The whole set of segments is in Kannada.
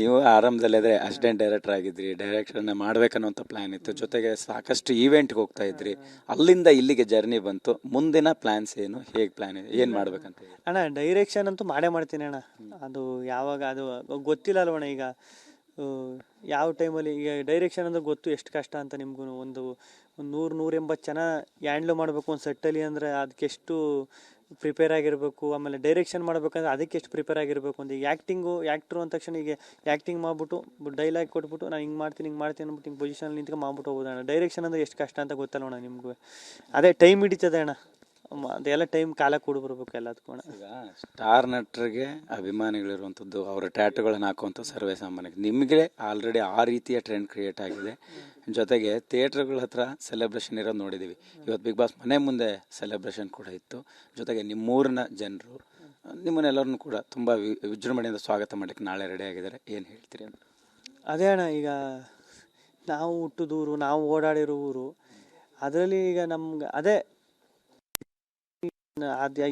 ನೀವು ಆರಂಭದಲ್ಲಿದ್ರೆ ಅಸಿಸ್ಟೆಂಟ್ ಡೈರೆಕ್ಟರ್ ಆಗಿದ್ರಿ ಡೈರೆಕ್ಷನ್ ಮಾಡಬೇಕನ್ನೋಂಥ ಪ್ಲಾನ್ ಇತ್ತು. ಜೊತೆಗೆ ಸಾಕಷ್ಟು ಈವೆಂಟ್ಗೆ ಹೋಗ್ತಾ ಇದ್ರಿ. ಅಲ್ಲಿಂದ ಇಲ್ಲಿಗೆ ಜರ್ನಿ ಬಂತು. ಮುಂದಿನ ಪ್ಲಾನ್ಸ್ ಏನು? ಹೇಗೆ ಪ್ಲಾನ್ ಇದೆ? ಏನು ಮಾಡ್ಬೇಕಂತ? ಅಣ್ಣ ಡೈರೆಕ್ಷನ್ ಅಂತೂ ಮಾಡೇ ಮಾಡ್ತೀನಿ ಅಣ್ಣ. ಅದು ಯಾವಾಗ, ಅದು ಗೊತ್ತಿಲ್ಲ ಅಲ್ವಣ್ಣ ಈಗ. ಯಾವ ಟೈಮಲ್ಲಿ ಈಗ ಡೈರೆಕ್ಷನ್ ಅಂದ್ರೆ ಗೊತ್ತು ಎಷ್ಟು ಕಷ್ಟ ಅಂತ ನಿಮ್ಗೂ. ಒಂದು ಒಂದು ನೂರು, ನೂರ ಎಂಬತ್ತು ಜನ ಹ್ಯಾಂಡ್ಲ್ ಮಾಡಬೇಕು ಒಂದು ಸೆಟ್ಟಲ್ಲಿ ಅಂದರೆ ಅದಕ್ಕೆ ಎಷ್ಟು ಪ್ರಿಪೇರ್ ಆಗಿರಬೇಕು, ಆಮೇಲೆ ಡೈರೆಕ್ಷನ್ ಮಾಡಬೇಕಂದ್ರೆ ಅದಕ್ಕೆ ಎಷ್ಟು ಪ್ರಿಪೇರ್ ಆಗಿರಬೇಕು ಅಂತ. ಈಗ ಆ್ಯಕ್ಟಿಂಗು ಆ್ಯಕ್ಟ್ರು ಅಂದ ತಕ್ಷಣ ಈಗ ಆ್ಯಕ್ಟಿಂಗ್ ಮಾಡ್ಬಿಟ್ಟು ಡೈಲಾಗ್ ಕೊಟ್ಬಿಟ್ಟು, ನಾನು ಹಿಂಗೆ ಮಾಡ್ತೀನಿ ಹಿಂಗೆ ಮಾಡ್ತೀನಿ ಅಂದ್ಬಿಟ್ಟು ಹಿಂಗೆ ಪೊಸಿಷನಲ್ಲಿ ನಿಂತ್ಕೊಂಡು ಮಾಡ್ಬಿಟ್ಟು ಹೋಗೋದಣ್ಣ ಡೈರೆಕ್ಷನ್ ಅಂದರೆ ಎಷ್ಟು ಕಷ್ಟ ಅಂತ ಗೊತ್ತಲ್ಲ ಅಣ್ಣ ನಿಮಗೂ. ಅದೇ ಟೈಮ್ ಹಿಡಿತದೆ ಅಣ್ಣ. ಅದೆಲ್ಲ ಟೈಮ್ ಕಾಲ ಕೂಡಿ ಬರ್ಬೇಕು ಎಲ್ಲದಕ್ಕೂ ಈಗ ಸ್ಟಾರ್ ನಟರಿಗೆ ಅಭಿಮಾನಿಗಳಿರುವಂಥದ್ದು ಅವರ ಟ್ಯಾಟುಗಳನ್ನು ಹಾಕುವಂಥ ಸರ್ವೇ ಸಾಮಾನ್ಯ ನಿಮಗೆ ಆಲ್ರೆಡಿ ಆ ರೀತಿಯ ಟ್ರೆಂಡ್ ಕ್ರಿಯೇಟ್ ಆಗಿದೆ. ಜೊತೆಗೆ ಥಿಯೇಟ್ರ್ಗಳ ಹತ್ರ ಸೆಲೆಬ್ರೇಷನ್ ಇರೋದು ನೋಡಿದ್ದೀವಿ ಇವತ್ತು ಬಿಗ್ ಬಾಸ್ ಮನೆ ಮುಂದೆ ಸೆಲೆಬ್ರೇಷನ್ ಕೂಡ ಇತ್ತು. ಜೊತೆಗೆ ನಿಮ್ಮೂರಿನ ಜನರು ನಿಮ್ಮನ್ನೆಲ್ಲರನ್ನು ಕೂಡ ತುಂಬ ವಿಜೃಂಭಣೆಯಿಂದ ಸ್ವಾಗತ ಮಾಡಲಿಕ್ಕೆ ನಾಳೆ ರೆಡಿ ಆಗಿದ್ದಾರೆ. ಏನು ಹೇಳ್ತೀರಿ ಅಂತ? ಅದೇ ಅಣ್ಣ ಈಗ ನಾವು ಹುಟ್ಟಿದೂರು ನಾವು ಓಡಾಡಿರೋ ಊರು ಅದರಲ್ಲಿ ಈಗ ನಮ್ಗೆ ಅದೇ ಅದು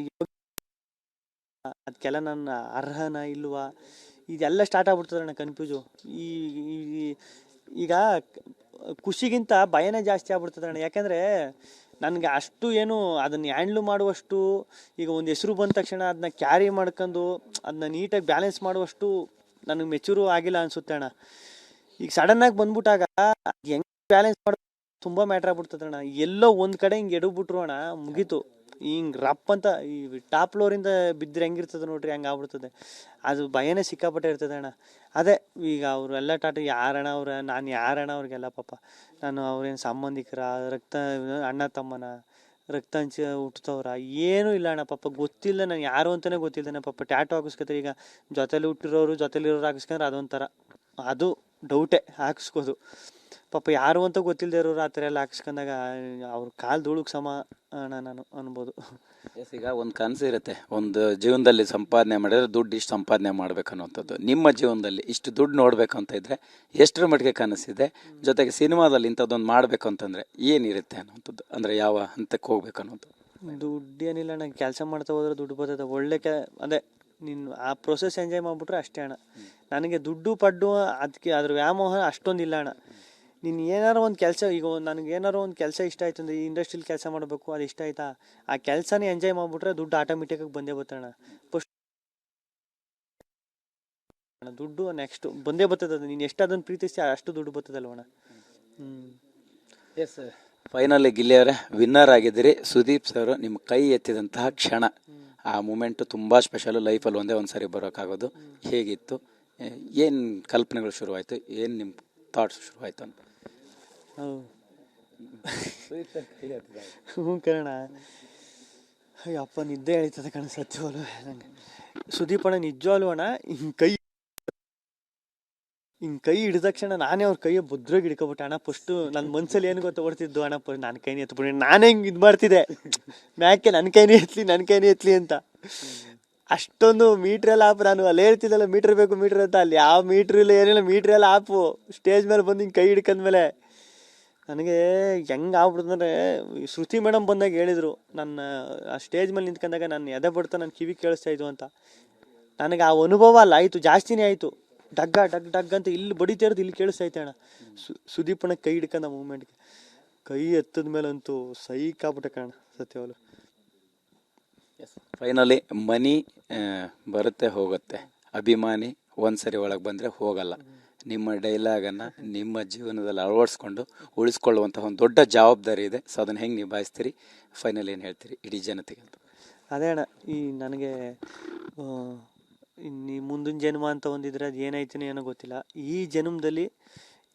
ಅದಕ್ಕೆಲ್ಲ ನನ್ನ ಅರ್ಹನ ಇಲ್ವಾ ಇದೆಲ್ಲ ಸ್ಟಾರ್ಟ್ ಆಗ್ಬಿಡ್ತದೆ ಅಣ್ಣ ಕನ್ಫ್ಯೂಸು ಈ ಈಗ ಖುಷಿಗಿಂತ ಭಯನೇ ಜಾಸ್ತಿ ಆಗ್ಬಿಡ್ತದೆ ಅಣ್ಣ ಯಾಕೆಂದರೆ ನನಗೆ ಅಷ್ಟು ಏನು ಅದನ್ನು ಹ್ಯಾಂಡ್ಲು ಮಾಡುವಷ್ಟು, ಈಗ ಒಂದು ಹೆಸರು ಬಂದ ತಕ್ಷಣ ಅದನ್ನ ಕ್ಯಾರಿ ಮಾಡ್ಕೊಂಡು ಅದನ್ನ ನೀಟಾಗಿ ಬ್ಯಾಲೆನ್ಸ್ ಮಾಡುವಷ್ಟು ನನಗೆ ಮೆಚೂರು ಆಗಿಲ್ಲ ಅನಿಸುತ್ತೆ ಅಣ್ಣ. ಈಗ ಸಡನ್ನಾಗಿ ಬಂದ್ಬಿಟ್ಟಾಗ ಹೆಂಗೆ ಬ್ಯಾಲೆನ್ಸ್ ಮಾಡೋದು ತುಂಬ ಮ್ಯಾಟ್ರ್ ಆಗ್ಬಿಡ್ತದೆ ಅಣ್ಣ. ಎಲ್ಲೋ ಒಂದು ಕಡೆ ಹಿಂಗೆ ಎಡಗ್ಬಿಟ್ರು ಅಣ್ಣ, ಮುಗೀತು. ಹಿಂಗೆ ರಪ್ ಅಂತ ಈ ಟಾಪ್ ಫ್ಲೋರಿಂದ ಬಿದ್ದರೆ ಹೆಂಗಿರ್ತದೆ ನೋಡ್ರಿ, ಹಂಗೆ ಆಗ್ಬಿಡ್ತದೆ. ಅದು ಭಯನೇ ಸಿಕ್ಕಾಪಟ್ಟೆ ಇರ್ತದೆ ಅಣ್ಣ. ಅದೇ ಈಗ ಅವರು ಎಲ್ಲ ಟಾಟ ಯಾರಣ್ಣ ಅವ್ರ, ನಾನು ಯಾರಣ ಅವ್ರಿಗೆಲ್ಲ ಪಾಪ. ನಾನು ಅವ್ರೇನು ಸಂಬಂಧಿಕರ, ರಕ್ತ, ಅಣ್ಣ ತಮ್ಮನ, ರಕ್ತ ಹಂಚಿ ಹುಟ್ಟದವ್ರ ಏನೂ ಇಲ್ಲ ಅಣ್ಣ ಪಾಪ. ಗೊತ್ತಿಲ್ಲ ನಾನು ಯಾರು ಅಂತಲೇ ಗೊತ್ತಿಲ್ಲದಣ್ಣ ಪಾಪ. ಟ್ಯಾಟು ಹಾಕಿಸ್ಕೊತಾರೆ. ಈಗ ಜೊತೆಲಿ ಹುಟ್ಟಿರೋರು ಜೊತೇಲಿರೋರು ಹಾಕಿಸ್ಕೊಂಡ್ರೆ ಅದೊಂಥರ. ಅದು ಡೌಟೇ ಹಾಕಿಸ್ಕೋದು. ಪಾಪ ಯಾರು ಅಂತ ಗೊತ್ತಿಲ್ಲದೆ ಇರೋರು ಆ ಥರ ಎಲ್ಲ ಹಾಕಿಸ್ಕೊಂಡಾಗ ಅವ್ರ ಕಾಲು ಧೂಳುಗೆ ಸಮ ಅಣ್ಣ ನಾನು ಅನ್ಬೋದು. ಎಸ್ ಈಗ ಒಂದು ಕನಸು ಇರುತ್ತೆ. ಒಂದು ಜೀವನದಲ್ಲಿ ಸಂಪಾದನೆ ಮಾಡಿದ್ರೆ ದುಡ್ಡು ಇಷ್ಟು ಸಂಪಾದನೆ ಮಾಡ್ಬೇಕು ಅನ್ನುವಂಥದ್ದು ನಿಮ್ಮ ಜೀವನದಲ್ಲಿ ಇಷ್ಟು ದುಡ್ಡು ನೋಡ್ಬೇಕು ಅಂತ ಇದ್ರೆ ಎಷ್ಟರ ಮಟ್ಟಿಗೆ ಕನಸಿದೆ? ಜೊತೆಗೆ ಸಿನಿಮಾದಲ್ಲಿ ಇಂಥದ್ದೊಂದು ಮಾಡಬೇಕು ಅಂತಂದ್ರೆ ಏನಿರುತ್ತೆ ಅನ್ನುವಂಥದ್ದು ಅಂದ್ರೆ ಯಾವ ಹಂತಕ್ಕೆ ಹೋಗ್ಬೇಕು ಅನ್ನೋದು ದುಡ್ಡು ಏನಿಲ್ಲ ಅಣ್ಣ. ಕೆಲಸ ಮಾಡ್ತಾ ಹೋದ್ರೆ ದುಡ್ಡು ಬರ್ತದೆ ಒಳ್ಳೆ ಕೆ ಅದೇ ನೀನು ಆ ಪ್ರೊಸೆಸ್ ಎಂಜಾಯ್ ಮಾಡಿಬಿಟ್ರೆ ಅಷ್ಟೇ ಅಣ್ಣ. ನನಗೆ ದುಡ್ಡು ಪಡ್ಡು ಅದಕ್ಕೆ ಅದ್ರ ವ್ಯಾಮೋಹ ಅಷ್ಟೊಂದಿಲ್ಲ ಅಣ್ಣ. ನೀನು ಏನಾರು ಒಂದು ಕೆಲಸ ಈಗ ನನಗೆ ಏನಾರು ಒಂದು ಕೆಲಸ ಇಷ್ಟ ಆಯ್ತು ಅಂದ್ರೆ ಈ ಇಂಡಸ್ಟ್ರಿಲಿ ಕೆಲಸ ಮಾಡಬೇಕು ಅದು ಇಷ್ಟ ಆಯ್ತಾ? ಆ ಕೆಲಸನೇ ಎಂಜಾಯ್ ಮಾಡಿಬಿಟ್ರೆ ದುಡ್ಡು ಆಟೋಮೆಟಿಕಾಗಿ ಬಂದೇ ಬರ್ತಣ್ಣ ಫಸ್ಟ್ ದುಡ್ಡು ನೆಕ್ಸ್ಟ್ ಬಂದೇ ಬರ್ತದ ಅದು. ನೀನು ಎಷ್ಟು ಅದನ್ನು ಪ್ರೀತಿಸಿ ಅಷ್ಟು ದುಡ್ಡು ಬರ್ತದಲ್ವಣ ಹ್ಞೂ ಎಸ್ ಫೈನಲಿ ಗಿಲ್ಲಿಯವರೇ ವಿನ್ನರ್ ಆಗಿದ್ದೀರಿ. ಸುದೀಪ್ ಸರ್ ನಿಮ್ಮ ಕೈ ಎತ್ತಿದಂತಹ ಕ್ಷಣ. ಆ ಮೂಮೆಂಟ್ ತುಂಬಾ ಸ್ಪೆಷಲ್ ಲೈಫಲ್ಲಿ ಒಂದೇ ಒಂದು ಸಾರಿ ಬರೋಕ್ಕಾಗೋದು. ಹೇಗಿತ್ತು? ಏನು ಕಲ್ಪನೆಗಳು ಶುರುವಾಯಿತು? ಏನು ನಿಮ್ಮ ಥಾಟ್ಸ್ ಶುರುವಾಯಿತು ಅಂತ? ಹ್ಞೂ ಕಣ ಅಯ್ಯಪ್ಪ ನಿದ್ದೆ ಎಳಿತದೆ ಕಣ ಸತ್ಯವಲ್ಲ ನಂಗೆ ಸುದೀಪ್ ಅಣ್ಣ ನಿಜವಾಗ್ಲೂ ಅಣ್ಣ, ಹಿಂಗೆ ಕೈ ಹಿಂಗೆ ಕೈ ಹಿಡಿದ ತಕ್ಷಣ ನಾನೇ ಅವ್ರ ಕೈಯ ಬುದ್ರಾಗಿ ಹಿಡ್ಕೊಬಿಟ್ಟೆ. ಅಣ್ಣ ಫಸ್ಟು ನನ್ನ ಮನ್ಸಲ್ಲಿ ಏನು ಗೊತ್ತ ಓಡ್ತಿದ್ದು? ಅಣ್ಣ ಫಸ್ಟ್ ನನ್ನ ಕೈನೇ ಎತ್ಬಿಡಿ. ನಾನೇ ಹಿಂಗೆ ಇದು ಮಾಡ್ತಿದ್ದೆ. ಮ್ಯಾಕೆ ನನ್ನ ಕೈನೇ ಎತ್ಲಿ ನನ್ನ ಕೈನೇ ಎತ್ಲಿ ಅಂತ. ಅಷ್ಟೊಂದು ಮೀಟ್ರ್ ಎಲ್ಲ ಆಪ್ ನಾನು ಅಲ್ಲೇ ಹೇಳ್ತಿದ್ದಲ್ಲ ಮೀಟ್ರ್ ಬೇಕು, ಮೀಟ್ರ್ ಅಂತ. ಅಲ್ಲಿ ಯಾವ ಮೀಟ್ರ್ ಇಲ್ಲ, ಏನಿಲ್ಲ, ಮೀಟ್ರ್ ಎಲ್ಲ ಆಪು ಸ್ಟೇಜ್ ಮೇಲೆ ಬಂದು ಹಿಂಗೆ ಕೈ ಹಿಡ್ಕೊಂಡ್ಮೇಲೆ ನನಗೆ ಹೆಂಗೆ ಆಗ್ಬಿಡ್ತಂದ್ರೆ ಶ್ರುತಿ ಮೇಡಮ್ ಬಂದಾಗ ಹೇಳಿದರು, ನನ್ನ, ಆ ಸ್ಟೇಜ್ ಮೇಲೆ ನಿಂತ್ಕೊಂಡಾಗ ನಾನು ಎದೆ ಬಡ್ತಾ ನನ್ನ ಕಿವಿ ಕೇಳಿಸ್ತಾ ಇದ್ದು ಅಂತ. ನನಗೆ ಆ ಅನುಭವ ಅಲ್ಲ, ಆಯಿತು, ಜಾಸ್ತಿನೇ ಆಯಿತು. ಡಗ್ಗ ಡಗ್ ಡಗ್ ಅಂತ ಇಲ್ಲಿ ಬಡಿತಾ ಇರೋದು ಇಲ್ಲಿ ಕೇಳಿಸ್ತಾ ಐತೆ ಅಣ್ಣ. ಸು ಸುದೀಪಣ್ಣ ಕೈ ಹಿಡ್ಕೊಂಡ ಮೂಮೆಂಟ್ಗೆ ಕೈ ಎತ್ತದ ಮೇಲಂತೂ ಸೈಕ್ ಆಗ್ಬಿಟ್ಟೆ ಕಣ ಸತ್ಯವಲ್ಲ ಫೈನಲಿ ಮನಿ ಬರುತ್ತೆ ಹೋಗುತ್ತೆ. ಅಭಿಮಾನಿ ಒಂದ್ಸರಿ ಒಳಗೆ ಬಂದರೆ ಹೋಗಲ್ಲ. ನಿಮ್ಮ ಡೈಲಾಗನ್ನು ನಿಮ್ಮ ಜೀವನದಲ್ಲಿ ಅಳವಡಿಸ್ಕೊಂಡು ಉಳಿಸ್ಕೊಳ್ಳುವಂತಹ ಒಂದು ದೊಡ್ಡ ಜವಾಬ್ದಾರಿ ಇದೆ. ಸೊ ಅದನ್ನು ಹೆಂಗೆ ನಿಭಾಯಿಸ್ತೀರಿ? ಫೈನಲ್ ಏನು ಹೇಳ್ತೀರಿ? ಇಡೀ ಜನತೆಗೆ ಅಂತ ಅದೇ ಈ ನನಗೆ ನೀ ಮುಂದಿನ ಜನ್ಮ ಅಂತ ಒಂದಿದ್ರೆ ಅದು ಏನಾಯ್ತೀನಿ ಏನೋ ಗೊತ್ತಿಲ್ಲ. ಈ ಜನ್ಮದಲ್ಲಿ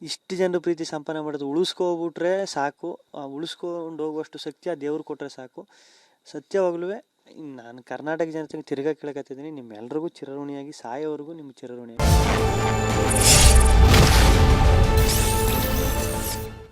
ಇಷ್ಟು ಜನರು ಪ್ರೀತಿ ಸಂಪಾದನೆ ಮಾಡೋದು ಉಳಿಸ್ಕೊಬಿಟ್ರೆ ಸಾಕು. ಉಳಿಸ್ಕೊಂಡು ಹೋಗುವಷ್ಟು ಶಕ್ತಿ ಆ ದೇವ್ರು ಕೊಟ್ಟರೆ ಸಾಕು. ಸತ್ಯವಾಗ್ಲೂ ನಾನು ಕರ್ನಾಟಕ ಜನತೆಗೆ ತಿರ್ಗಾ ಕೇಳಕತ್ತಿದ್ದೀನಿ. ನಿಮ್ಮೆಲ್ರಿಗೂ ಚಿರಋಣಿಯಾಗಿ ಸಾಯೋವರೆಗೂ ನಿಮ್ಮ ಚಿರಋಣಿಯಾಗಿ.